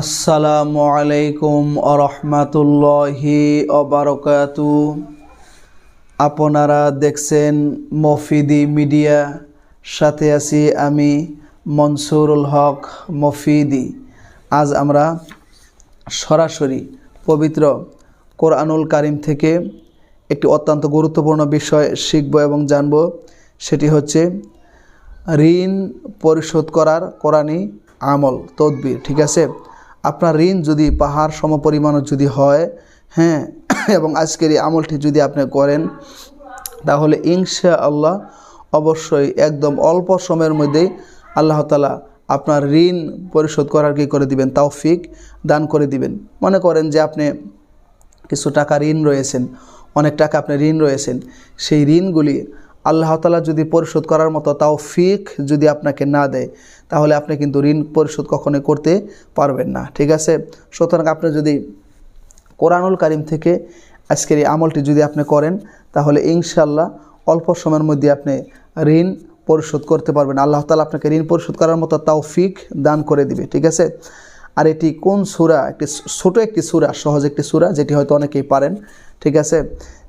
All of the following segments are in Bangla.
আসসালামু আলাইকুম আরহামাতুল্লাহি অবরকাতু আপনারা দেখছেন মফিদি মিডিয়া, সাথে আছি আমি মনসুরুল হক মফিদি। আজ আমরা সরাসরি পবিত্র কোরআনুল কারিম থেকে একটি অত্যন্ত গুরুত্বপূর্ণ বিষয় শিখব এবং জানব, সেটি হচ্ছে ঋণ পরিশোধ করার কোরআনী আমল, তদবির, ঠিক আছে? আপনার ঋণ যদি পাহাড় সমপরিমাণও যদি হয় হ্যাঁ এবং আজকের এই আমলটি যদি আপনি করেন, তাহলে ইনশা আল্লাহ অবশ্যই একদম অল্প সময়ের মধ্যেই আল্লাহ তালা আপনার ঋণ পরিশোধ করার কি করে দিবেন, তৌফিক দান করে দিবেন। মনে করেন যে আপনি কিছু টাকা ঋণ রয়েছেন, অনেক টাকা আপনি ঋণ রয়েছেন, সেই ঋণগুলি আল্লাহ তালা যদি পরিশোধ করার মতো তাও ফিক যদি আপনাকে না দেয়, তাহলে আপনি কিন্তু ঋণ পরিশোধ কখনোই করতে পারবেন না। ঠিক আছে? সুতরাং আপনি যদি কোরআনুল কারিম থেকে আজকের এই আমলটি যদি আপনি করেন, তাহলে ইনশাল্লাহ অল্প সময়ের মধ্যে আপনি ঋণ পরিশোধ করতে পারবেন। আল্লাহ তালা আপনাকে ঋণ পরিশোধ করার মতো তাও ফিক দান করে দিবে। ঠিক আছে? আর এটি কোন সুরা? একটি ছোটো একটি সুরা, সহজ একটি সুরা, যেটি হয়তো অনেকেই পারেন। ঠিক আছে?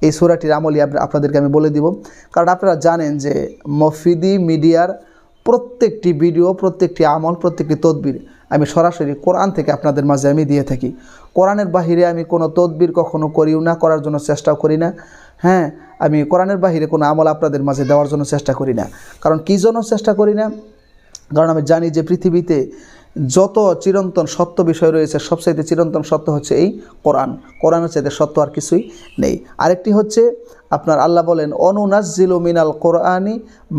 এই সুরাটির আমলই আপ- আপনাদেরকে আমি বলে দিব। কারণ আপনারা জানেন যে মফিদি মিডিয়ার প্রত্যেকটি ভিডিও, প্রত্যেকটি আমল, প্রত্যেকটি তদবির আমি সরাসরি কোরআন থেকে আপনাদের মাঝে আমি দিয়ে থাকি। কোরআনের বাহিরে আমি কোনো তদবির কখনো করিও না, করার জন্য চেষ্টাও করি না। হ্যাঁ আমি কোরআনের বাহিরে কোনো আমল আপনাদের মাঝে দেওয়ার জন্য চেষ্টা করি না। কারণ কী জন্য চেষ্টা করি না? কারণ আমি জানি যে পৃথিবীতে যত চিরন্তন সত্য বিষয় রয়েছে, সবচাইতে চিরন্তন সত্য হচ্ছে এই কোরআন। কোরআনের চাইতে সত্য আর কিছুই নেই। আরেকটি হচ্ছে, আপনার আল্লাহ বলেন অনুনাজিল মিনাল কোরআনি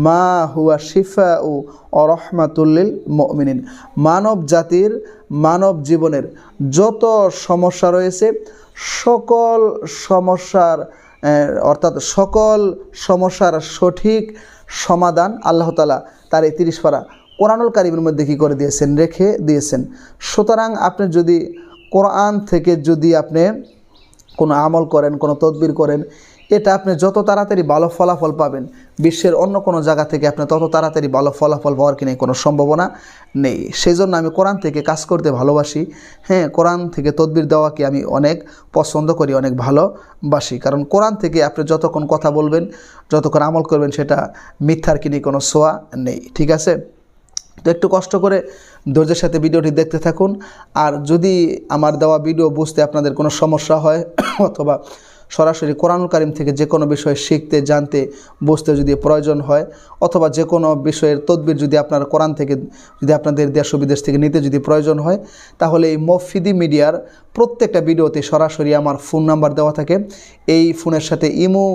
মা হুয়া শিফা ও অরহমাতুল্লিল মমিনিন। মানব জাতির, মানব জীবনের যত সমস্যা রয়েছে, সকল সমস্যার অর্থাৎ সকল সমস্যার সঠিক সমাধান আল্লাহ তালা তার এই তিরিশ পারা কোরআনুল কারিমের মধ্যে কী করে দিয়েছেন? রেখে দিয়েছেন। সুতরাং আপনি যদি কোরআন থেকে যদি আপনি কোনো আমল করেন, কোনো তদবির করেন, এটা আপনি যত তাড়াতাড়ি ভালো ফলাফল পাবেন, বিশ্বের অন্য কোনো জায়গা থেকে আপনি তত তাড়াতাড়ি ভালো ফলাফল পাওয়ার কি নেই? কোনো সম্ভাবনা নেই। সেই জন্য আমি কোরআন থেকে কাজ করতে ভালোবাসি। হ্যাঁ কোরআন থেকে তদবির দেওয়াকে আমি অনেক পছন্দ করি, অনেক ভালোবাসি। কারণ কোরআন থেকে আপনি যতক্ষণ কথা বলবেন, যতক্ষণ আমল করবেন, সেটা মিথ্যার কিনে কোনো সোয়া নেই। ঠিক আছে? তো একটু কষ্ট করে ধৈর্যের সাথে ভিডিওটি দেখতে থাকুন। আর যদি আমার দেওয়া ভিডিও বুঝতে আপনাদের কোনো সমস্যা হয়, অথবা সরাসরি কোরআনুল কারিম থেকে যে কোনো বিষয়ে শিখতে, জানতে, বুঝতে যদি প্রয়োজন হয়, অথবা যে কোনো বিষয়ের তদবির যদি আপনার কোরআন থেকে, যদি আপনাদের দেশ বিদেশ থেকে নিতে যদি প্রয়োজন হয়, তাহলে এই মফিদি মিডিয়ার প্রত্যেকটা ভিডিওতে সরাসরি আমার ফোন নাম্বার দেওয়া থাকে। এই ফোনের সাথে ইমো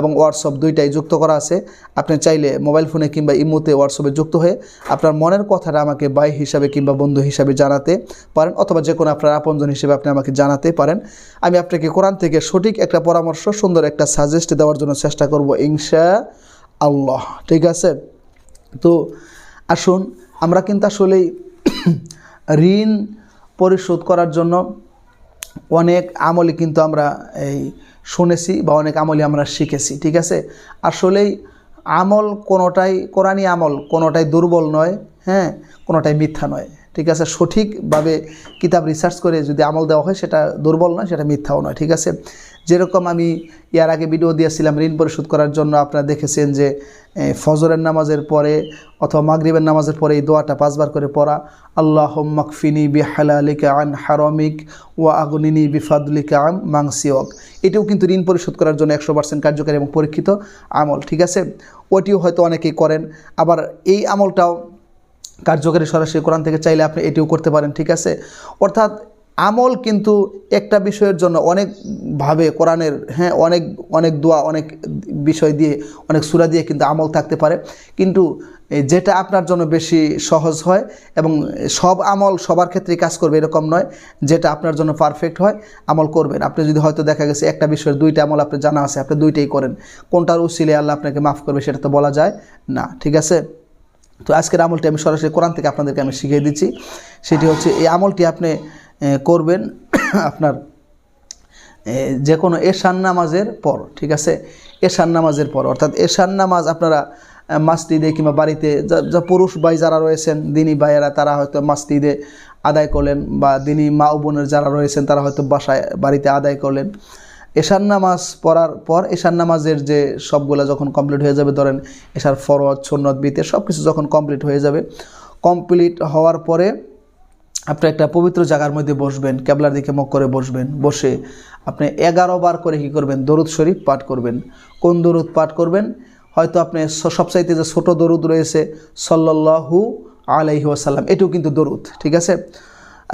এবং হোয়াটসঅ্যাপ দুইটাই যুক্ত করা আছে। আপনি চাইলে মোবাইল ফোনে কিংবা ইমোতে হোয়াটসঅ্যাপে যুক্ত হয়ে আপনার মনের কথাটা আমাকে বাই হিসাবে কিংবা বন্ধু হিসাবে জানাতে পারেন অথবা যে কোনো আপনার আপনজন হিসেবে আপনি আমাকে জানাতে পারেন। আমি আপনাকে কোরআন থেকে সঠিক একটা পরামর্শ, সুন্দর একটা সাজেস্ট দেওয়ার জন্য চেষ্টা করব ইনশা আল্লাহ ঠিক আছে? তো আসুন, আমরা কিন্তু আসলেই ঋণ পরিশোধ করার জন্য অনেক আমলে কিন্তু আমরা এই শুনেছি বা অনেক আমলই আমরা শিখেছি, ঠিক আছে? আসলেই আমল কোনোটাই কোরআনী আমল কোনোটাই দুর্বল নয় হ্যাঁ? কোনোটাই মিথ্যা নয়। ঠিক আছে? সঠিকভাবে কিতাব রিসার্চ করে যদি আমল দেওয়া হয়, সেটা দুর্বল নয়, সেটা মিথ্যাও নয়, ঠিক আছে? যেরকম আমি ইয়ার আগে ভিডিও দিয়েছিলাম ঋণ পরিশোধ করার জন্য, আপনারা দেখেছেন যে ফজরের নামাজের পরে অথবা মাগরিবের নামাজের পরে এই দোয়াটা পাঁচবার করে পড়া আল্লাহ মাকফিনি বি হালালিকা আন হারমিক ওয়া আগুনিনি বিফাদুলিকা আম মাংসিওক এটিও কিন্তু ঋণ পরিশোধ করার জন্য একশো পার্সেন্ট কার্যকারী এবং পরীক্ষিত আমল, ঠিক আছে? ওটিও হয়তো অনেকেই করেন, আবার এই আমলটাও কার্যকারী সরাসরি কোরআন থেকে চাইলে আপনি এটিও করতে পারেন, ঠিক আছে? অর্থাৎ আমল কিন্তু একটা বিষয়ের জন্য অনেকভাবে কোরআনের হ্যাঁ অনেক অনেক দোয়া, অনেক বিষয় দিয়ে, অনেক সুরা দিয়ে কিন্তু আমল থাকতে পারে। কিন্তু যেটা আপনার জন্য বেশি সহজ হয় এবং সব আমল সবার ক্ষেত্রেই কাজ করবে এরকম নয়, যেটা আপনার জন্য পারফেক্ট হয়, আমল করবেন। আপনি যদি হয়তো দেখা গেছে একটা বিষয়ের দুইটা আমল আপনার জানা আছে, আপনি দুইটাই করেন, কোনটার উচিলে আল্লাহ আপনাকে মাফ করবে সেটা তো বলা যায় না, ঠিক আছে? তো আজকের আমলটি আমি সরাসরি কোরআন থেকে আপনাদেরকে আমি শিখিয়ে দিচ্ছি। সেটি হচ্ছে এই আমলটি আপনি করবেন আপনার যে কোনো এশান নামাজের পর, ঠিক আছে? এশান নামাজের পর, অর্থাৎ এশান নামাজ আপনারা মাসজিদে কিংবা বাড়িতে যা- পুরুষ ভাই যারা রয়েছেন, দিনী ভাইয়েরা, তারা হয়তো মাসজিদে আদায় করলেন বা দিনী মা ও বোনের যারা রয়েছেন, তারা হয়তো বাসায়, বাড়িতে আদায় করলেন। এশার নামাজ পড়ার পর এশার নামাজের যে সবগুলো যখন কমপ্লিট হয়ে যাবে, ধরেন এশার ফরজ সন্নত, বিতে সব কিছু যখন কমপ্লিট হয়ে যাবে কমপ্লিট হওয়ার পরে আপনি একটা পবিত্র জায়গার মধ্যে বসবেন, কেবলার দিকে মুখ করে বসবেন, বসে আপনি এগারো বার করে কী করবেন? দরুদ শরীফ পাঠ করবেন। কোন দরুদ পাঠ করবেন? হয়তো আপনি সবচাইতে যে ছোট দরুদ রয়েছে সল্লাহু আলাইহি ওয়াসাল্লাম, এটিও কিন্তু দরুদ, ঠিক আছে?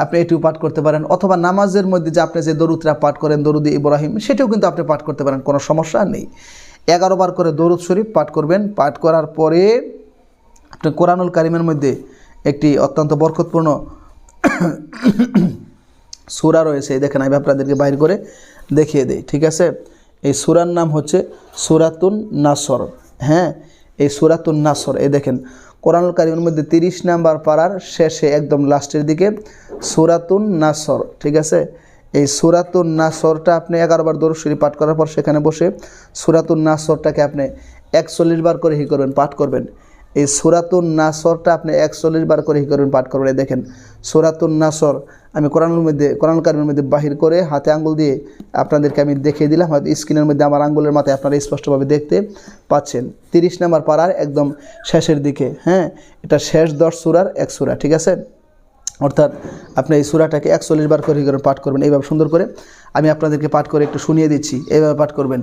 আপনি এটিও পাঠ করতে পারেন, অথবা নামাজের মধ্যে যে আপনি যে দরুদরা পাঠ করেন, দরুদ ইব্রাহিম, সেটিও কিন্তু আপনি পাঠ করতে পারেন, কোনো সমস্যা নেই। বার করে দরুদ শরীফ পাঠ করবেন, পাঠ করার পরে আপনি কোরআনুল কারিমের মধ্যে একটি অত্যন্ত বরকতপূর্ণ সুরা রয়েছে দেখেন, আমি আপনাদেরকে বাইর করে দেখিয়ে দেই, ঠিক আছে? এই সুরার নাম হচ্ছে সুরাতুন নাসর হ্যাঁ? এই সুরাতুন নাসর, এই দেখেন কোরআনুল কারিমের মধ্যে তিরিশ নাম্বার পাড়ার শেষে একদম লাস্টের দিকে সুরাতুন নাসর, ঠিক আছে? এই সুরাতুন নাসরটা আপনি এগারোবার দরশরী পাঠ করার পর সেখানে বসে সুরাতুন নাসরটাকে আপনি একচল্লিশ বার করে হি করবেন? পাঠ করবেন। এই সুরাতুন নাসরটা আপনি একচল্লিশ বার করে করবেন, পাঠ করবেন। দেখেন, সুরাতুন নাসর, আমি কোরআনের মধ্যে, কোরআন কারিমের মধ্যে বাহির করে হাতে আঙ্গুল দিয়ে আপনাদেরকে আমি দেখিয়ে দিলাম, হয়তো স্ক্রিনের মধ্যে আমার আঙ্গুলের মাথায় আপনারা স্পষ্টভাবে দেখতে পাচ্ছেন। তিরিশ নাম্বার পাড়ার একদম শেষের দিকে হ্যাঁ? এটা শেষ দশ সুরার এক সুরা, ঠিক আছে? অর্থাৎ আপনি এই সুরাটাকে একচল্লিশ বার করে পাঠ করবেন। এইভাবে সুন্দর করে আমি আপনাদেরকে পাঠ করে একটু শুনিয়ে দিচ্ছি। এইভাবে পাঠ করবেন।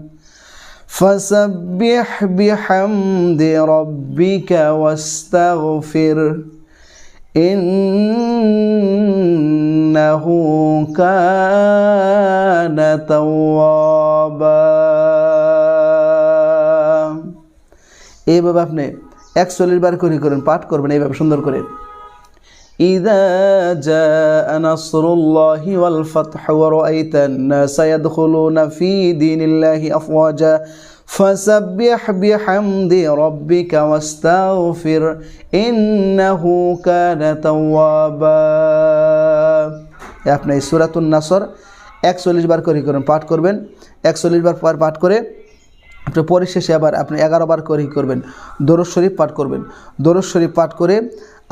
فسبح بحمد ربك واستغفر إنه كان توابا এইভাবে আপনি একচল্লিশ বার করে করেন পাঠ করবেন এইভাবে সুন্দর করে إذا جاء نصر الله والفتح ورأيت الناس يدخلون في دين الله أفواجا فسبح بحمد ربك واستغفر إنه كان توابا আপনি এই সুরাতুন নাসর একচল্লিশ বার করে করেন পাঠ করবেন একচল্লিশ বার পর পাঠ করে আপনি পরিশেষে আবার আপনি এগারো বার করে কি করবেন দরজ শরীফ পাঠ করবেন দরজ শরীফ পাঠ করে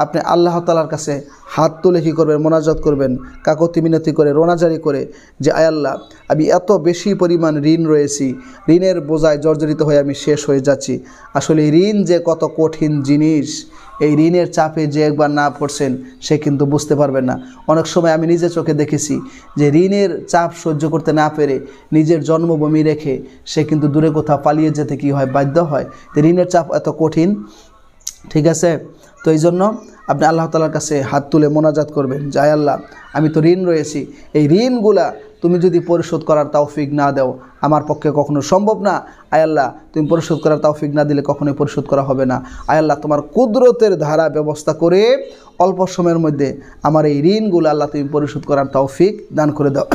আপনি আল্লাহ তালার কাছে হাত তুলে কী করবেন, মোনাজাত করবেন, কাকতি মিনতি করে, রোনাজারি করে যে, আয় আল্লাহ, আমি এত বেশি পরিমাণ ঋণ রয়েছি, ঋণের বোঝায় জর্জরিত হয়ে আমি শেষ হয়ে যাচ্ছি। আসলে ঋণ যে কত কঠিন জিনিস, এই ঋণের চাপে যে একবার না পড়ছেন, সে কিন্তু বুঝতে পারবেন না। অনেক সময় আমি নিজে চোখে দেখেছি যে, ঋণের চাপ সহ্য করতে না পেরে নিজের জন্মভূমি রেখে সে কিন্তু দূরে কোথাও পালিয়ে যেতে কি হয়, বাধ্য হয়। ঋণের চাপ এত কঠিন, ঠিক আছে? তো এই জন্য আপনি আল্লাহ তালার কাছে হাত তুলে মোনাজাত করবেন যাই আল্লাহ, আমি তো ঋণ রয়েছি। এই ঋণগুলা তুমি যদি পরিশোধ করার তৌফিক না দাও, আমার পক্ষে কখনো সম্ভব না। আয় আল্লাহ, তুমি পরিশোধ করার তৌফিক না দিলে কখনোই পরিশোধ করা হবে না। আয় আল্লাহ, তোমার কুদরতের ধারা ব্যবস্থা করে অল্প সময়ের মধ্যে আমার এই ঋণগুলো আল্লাহ তুমি পরিশোধ করার তৌফিক দান করে দাও।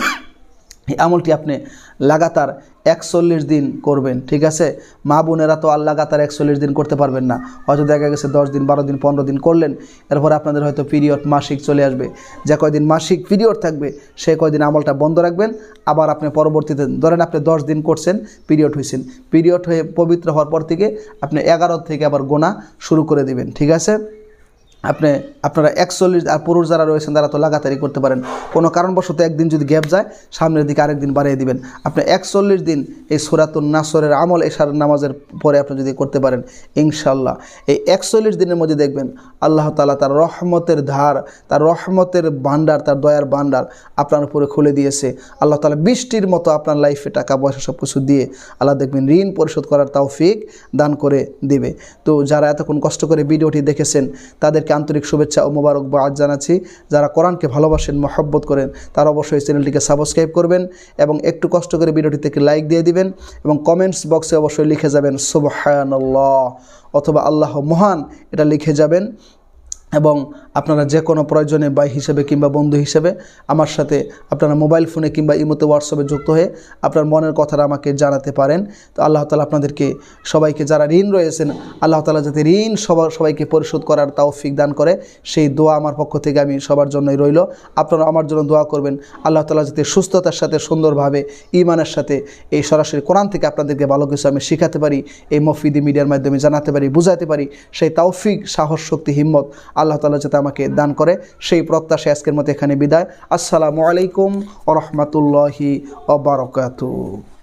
এই আমলটি আপনি লাগাতার একচল্লিশ দিন করবেন, ঠিক আছে? মা বোনেরা তো আর লাগাতার একচল্লিশ দিন করতে পারবেন না। হয়তো দেখা গেছে দশ দিন, বারো দিন, পনেরো দিন করলেন, এরপর আপনাদের হয়তো পিরিয়ড মাসিক চলে আসবে। যে কয়দিন মাসিক পিরিয়ড থাকবে, সে কয়দিন আমলটা বন্ধ রাখবেন। আবার আপনি পরবর্তীতে, ধরেন আপনি দশ দিন করছেন, পিরিয়ড হয়েছেন পিরিয়ড হয়ে পবিত্র হওয়ার পর থেকে আপনি এগারো থেকে আবার গোনা শুরু করে দিবেন, ঠিক আছে? আপনি, আপনারা একচল্লিশ আর পুরুষ যারা রয়েছেন, তারা তো লাগাতারি করতে পারেন। কোনো কারণবশত একদিন যদি গ্যাপ যায়, সামনের দিকে আরেকদিন বাড়িয়ে দিবেন। আপনি একচল্লিশ দিন এই সুরাতুন নাসরের আমল এশার নামাজের পরে আপনি যদি করতে পারেন ইনশাল্লাহ এই একচল্লিশ দিনের মধ্যে দেখবেন, আল্লাহ তালা তার রহমতের ধার, তার রহমতের ভান্ডার তার দয়ার ভান্ডার আপনার উপরে খুলে দিয়েছে। আল্লাহ তালা বৃষ্টির মতো আপনার লাইফে টাকা পয়সা সব কিছু দিয়ে আল্লাহ দেখবেন ঋণ পরিশোধ করার তৌফিক দান করে দেবে। তো যারা এতক্ষণ কষ্ট করে ভিডিওটি দেখেছেন, তাদেরকে আন্তরিক শুভেচ্ছা ও মোবারক বাদ জানাচ্ছি। যারা কোরআনকে ভালোবাসেন, মহব্বত করেন, তারা অবশ্যই চ্যানেলটিকে সাবস্ক্রাইব করবেন এবং একটু কষ্ট করে ভিডিওটিতে একটি লাইক দিয়ে দিবেন এবং কমেন্টস বক্সে অবশ্যই লিখে যাবেন, সুবহানাল্লাহ, অথবা আল্লাহ মহান, এটা লিখে যাবেন। এবং আপনারা যে কোনো প্রয়োজনে ভাই হিসেবে কিংবা বন্ধু হিসেবে আমার সাথে আপনারা মোবাইল ফোনে কিংবা ইমোতে হোয়াটসঅ্যাপে যুক্ত হয়ে আপনার মনের কথাটা আমাকে জানাতে পারেন। তো আল্লাহ তালা আপনাদেরকে সবাইকে যারা ঋণ রয়েছেন, আল্লাহ তালা যাতে ঋণ সবার সবাইকে পরিশোধ করার তৌফিক দান করে। সেই দোয়া আমার পক্ষ থেকে আমি সবার জন্যই রইল। আপনারা আমার জন্য দোয়া করবেন। আল্লাহ তালা যাতে সুস্থতার সাথে সুন্দরভাবে ইমানের সাথে এই সরাসরি কোরআন থেকে আপনাদেরকে ভালো কিছু আমি শেখাতে পারি, এই মফিদি মিডিয়ার মাধ্যমে জানাতে পারি, বুঝাতে পারি। সেই তৌফিক, সাহস, শক্তি, হিম্মত আল্লাহ তালা যাতে আমাকে দান করে। সেই প্রত্যাশা আজকের মতো এখানে বিদায়। আসসালামু আলাইকুম ও রহমতুল্লাহি